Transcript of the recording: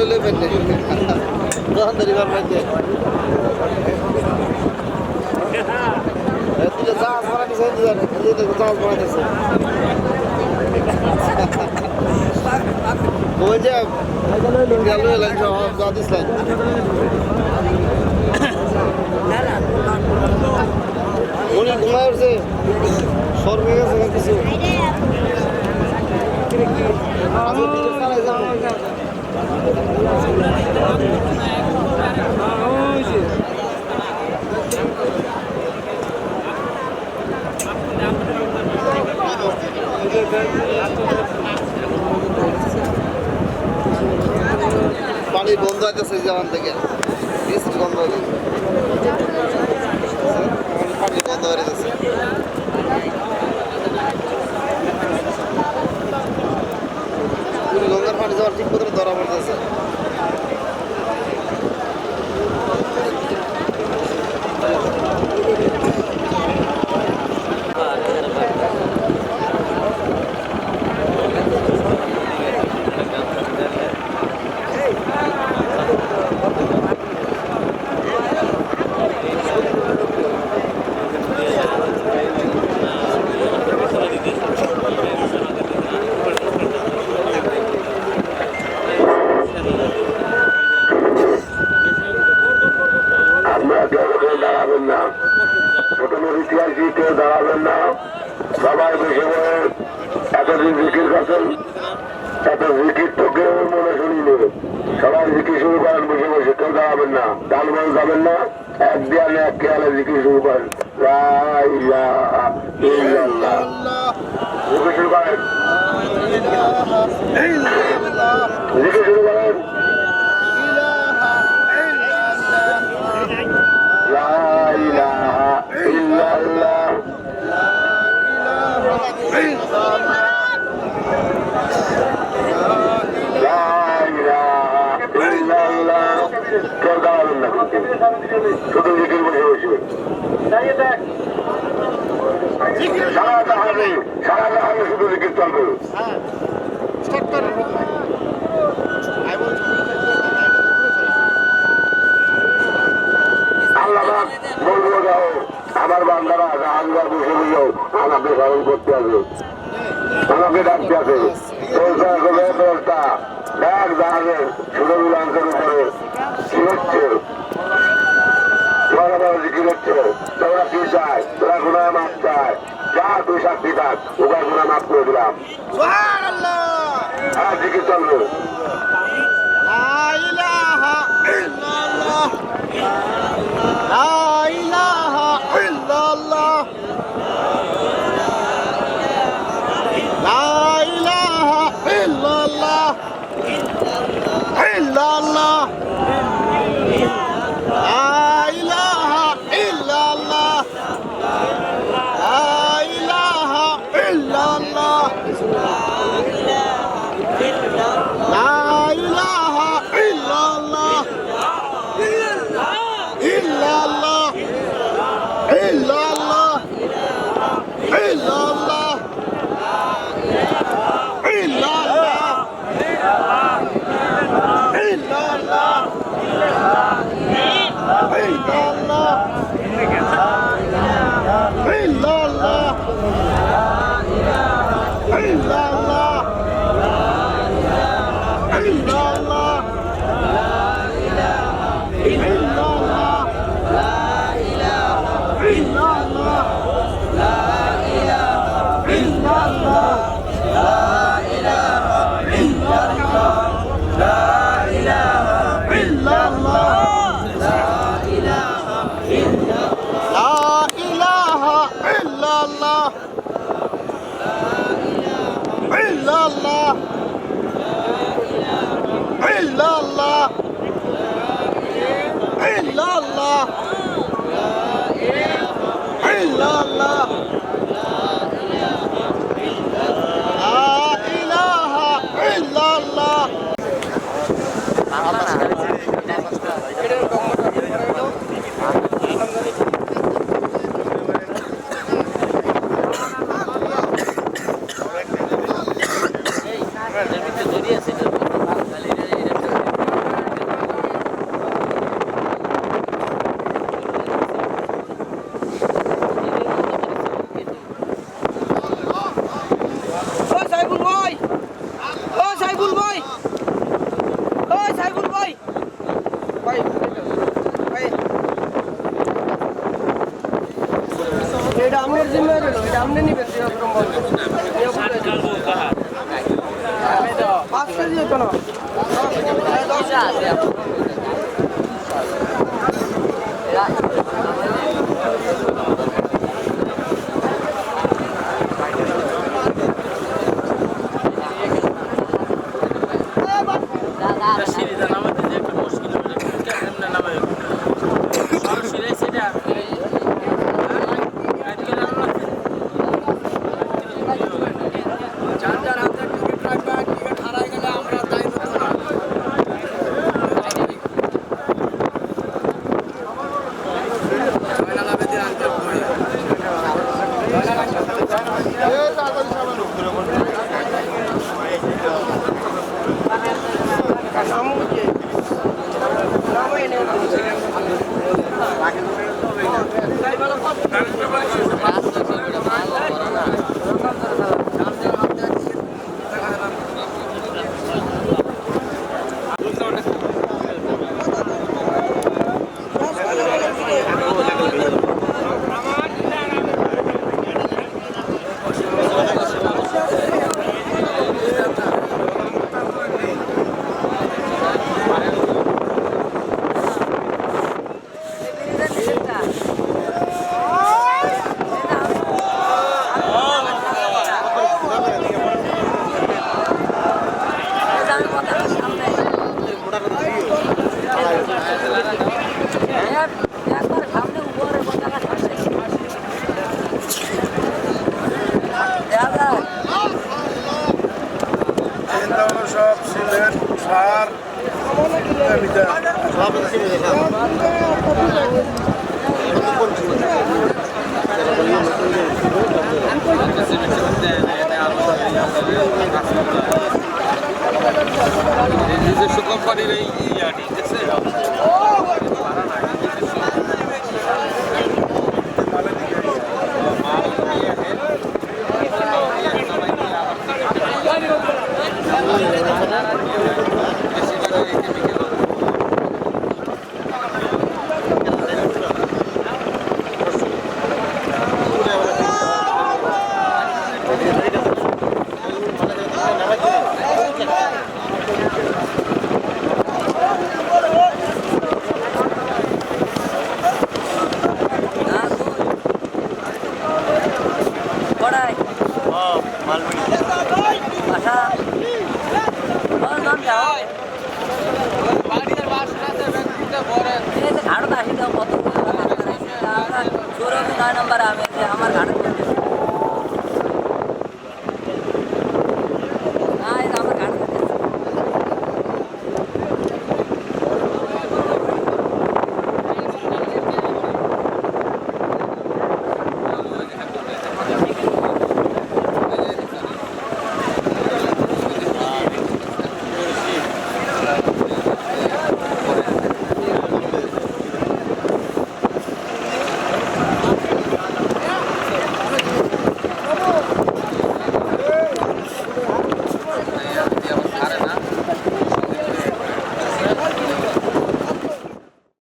লই লই ফেললে দোকানদারি তুই যে জাহাজ বানাইছে জাহাজ বানাইছে ওই যে গেল উনি ঘুমায় সর্বে কিছু পানি বন্ধ হইতেছে যেমন থেকে। বৃষ্টি বন্ধ হয়ে পানি বন্ধ হয়ে গেছে পানি যাওয়ার ঠিক করে ধরা পড়তেছে। কেউ দাঁড়াবেন না। সবাই বেশি বলে এতদিন জিকির করছেন, এত জিকির তো কেউ মনে সবাই শুরু করেন, বসে বসে, কেউ দাঁড়াবেন না। যাবেন না, এক দেয়ালে এক শুরু করেন। শুরু করেন। শুধু জিকির বসে বসবে সারা জাহানে সারা জাহানে শুধু জিকির চলবে ওটা গুণা মাফ করে দিলাম। আর চলবে। এটা আপনার জিম্মা রইল এটা আপনি নিবেন যেরকম বলবেন পাঁচ কেজি হতো না? আমাদের এই ইয়াটি দেখছে Gracias. para ver